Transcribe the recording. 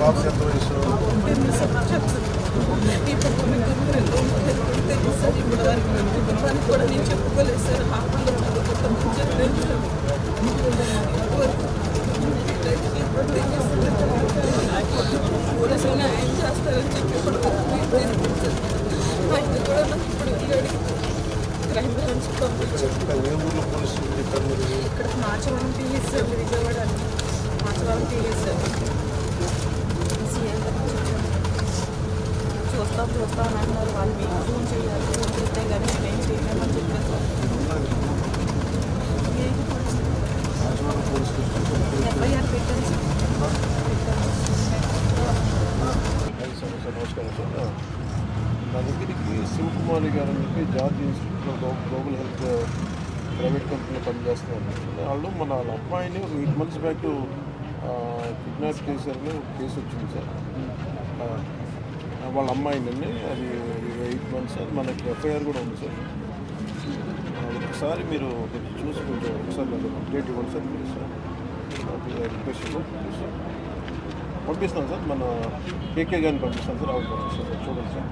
Gracias. ఇక్కడ ఏ ఊర్లో పోలీసులు చెప్పారు మీరు ఇక్కడ మార్చవరం పిఎస్ సార్ విజయవాడ అండి మార్చవరం పిఎస్ సార్ సీఎం గారు చెప్పారు. చూస్తాం చూస్తాం అని అన్నారు వాళ్ళు నా దగ్గరికి శివకుమారి గారు అని చెప్పి జార్జ్ ఇన్స్టిట్యూట్లో గ్లోబల్ హెల్త్ ప్రైవేట్ కంపెనీలో పనిచేస్తున్నారు వాళ్ళు మన వాళ్ళ అమ్మాయిని ఒక ఎయిట్ మంత్స్ బ్యాక్ కిడ్నాప్ చేశారని ఒక కేసు వచ్చింది సార్. వాళ్ళ అమ్మాయిని అది ఎయిట్ మంత్స్ అది మనకి ఎఫ్ఐఆర్ కూడా ఉంది సార్. ఒకసారి మీరు చూసుకుంటే చూసి కొంచెం ఒకసారి నాకు అప్డేట్ ఇవ్వండి sir please sir. Request sir పంపిస్తాను సార్. మన కేకే గారిని పంపిస్తాను సార్ అవును సార్. చూడండి సార్.